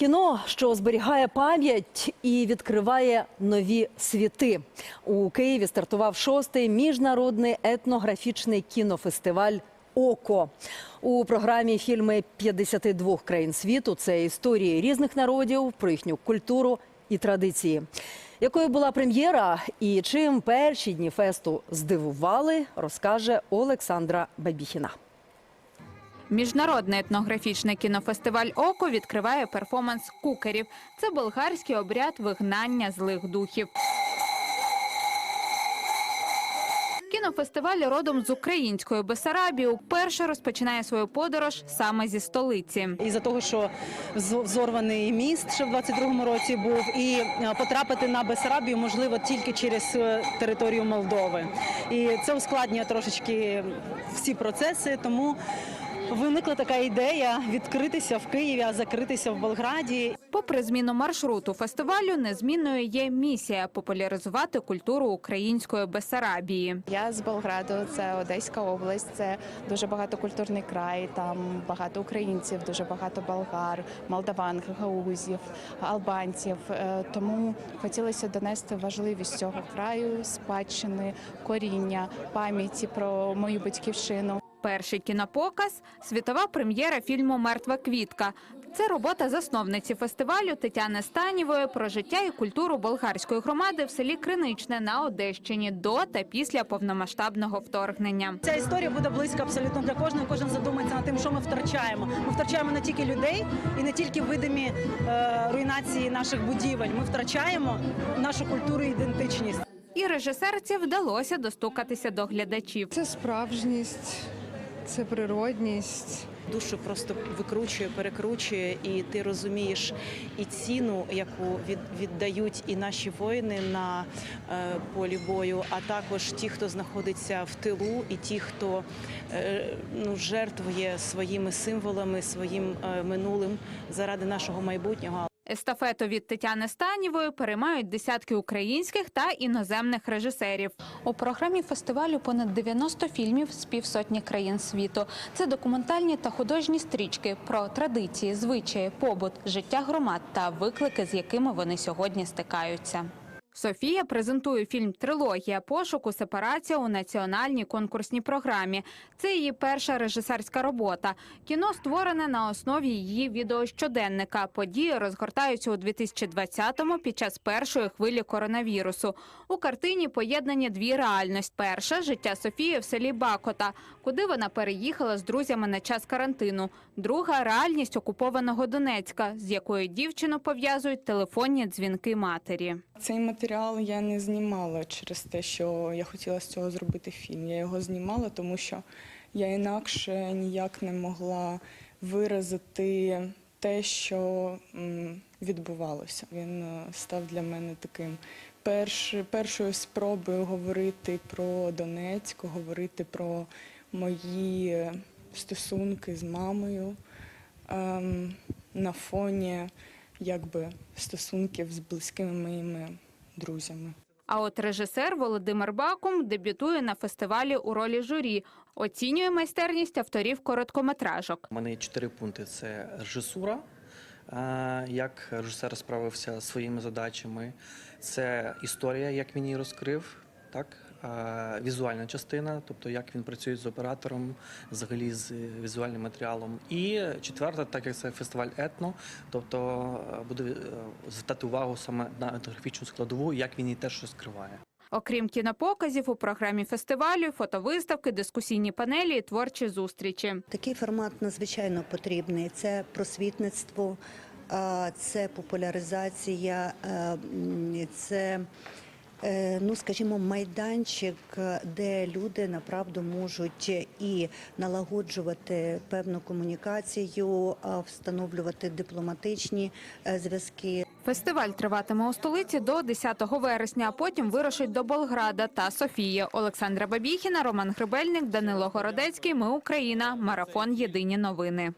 Кіно, що зберігає пам'ять і відкриває нові світи. У Києві стартував шостий міжнародний етнографічний кінофестиваль Око у програмі фільми 52 країн світу. Це історії різних народів про їхню культуру і традиції. Якою була прем'єра і чим перші дні фесту здивували, розкаже Олександра Бабіхіна. Міжнародний етнографічний кінофестиваль Око відкриває перформанс кукерів. Це болгарський обряд вигнання злих духів. Кінофестиваль родом з української Бесарабії вперше розпочинає свою подорож саме зі столиці. із-за того, що взорваний міст ще в 22-му році був, і е, потрапити на Бесарабію можливо тільки через е, територію Молдови. І це ускладнює трошечки всі процеси, тому виникла така ідея відкритися в Києві, а закритися в Болграді. Попри зміну маршруту фестивалю, незмінною є місія популяризувати культуру української Бесарабії. Я з Болграду, це Одеська область, це дуже багатокультурний край. Там багато українців, дуже багато болгар, молдаван, гагаузів, албанців. Е, Тому хотілося донести важливість цього краю, спадщини, коріння, пам'яті про мою батьківщину. Перший кінопоказ світова прем'єра фільму Мертва квітка. Це робота засновниці фестивалю Тетяни Станівої про життя і культуру болгарської громади в селі Криничне на Одещині до та після повномасштабного вторгнення. Ця історія буде близька абсолютно для кожного. Кожен задумається над тим, що ми втрачаємо. Ми втрачаємо не тільки людей і не тільки видимі е, руйнації наших будівель. Ми втрачаємо нашу культуру і ідентичність. І режисерці вдалося достукатися до глядачів. Це справжність, це природність. душу просто викручує, перекручує, і ти розумієш і ціну, яку віддають і наші воїни на е, полі бою, а також ті, хто знаходиться в тилу, і ті, хто е, ну, жертвує своїми символами, своїм е, минулим заради нашого майбутнього. Естафету від Тетяни Станівої переймають десятки українських та іноземних режисерів. У програмі фестивалю понад 90 фільмів з півсотні країн світу. Це документальні та художні стрічки про традиції, звичаї, побут, життя громад та виклики, з якими вони сьогодні стикаються. Софія презентує фільм Трилогія пошуку сепарація у національній конкурсній програмі. Це її перша режисерська робота. Кіно створене на основі її відеощоденника. Події розгортаються у 2020-му під час першої хвилі коронавірусу. У картині поєднані дві реальності. Перша життя Софії в селі Бакота, куди вона переїхала з друзями на час карантину. Друга реальність окупованого Донецька, з якою дівчину пов'язують телефонні дзвінки матері. Цей матеріал я не знімала через те, що я хотіла з цього зробити фільм. Я його знімала, тому що я інакше ніяк не могла виразити те, що відбувалося. Він е, став для мене таким перш, першою спробою говорити про Донецьк, говорити про мої стосунки з мамою ем, на фоні якби стосунків з близькими моїми друзями. А от режисер Володимир Бакум дебютує на фестивалі у ролі журі. Оцінює майстерність авторів короткометражок. У мене є чотири пункти: це режисура, е, як режисер справився зі своїми задачами, це історія, як він її розкрив, так. Е, Візуальна частина, тобто як він працює з оператором, взагалі з візуальним матеріалом. І четверта, так як це фестиваль етно, тобто е, буде е, звертати увагу саме на етнографічну складову, як він її теж розкриває. Окрім кінопоказів, у програмі фестивалю фотовиставки, дискусійні панелі і творчі зустрічі. Такий формат надзвичайно потрібний. Це просвітництво, це популяризація, це. Е, Ну, скажімо, майданчик, е, де люди направду можуть і налагоджувати певну комунікацію, встановлювати дипломатичні е, зв'язки. Фестиваль триватиме у столиці до 10 вересня, а потім вирушить до Болграда та Софії. Олександра Бабіхіна, Роман Гребельник, Данило Городецький. Ми Україна. Марафон. Єдині новини.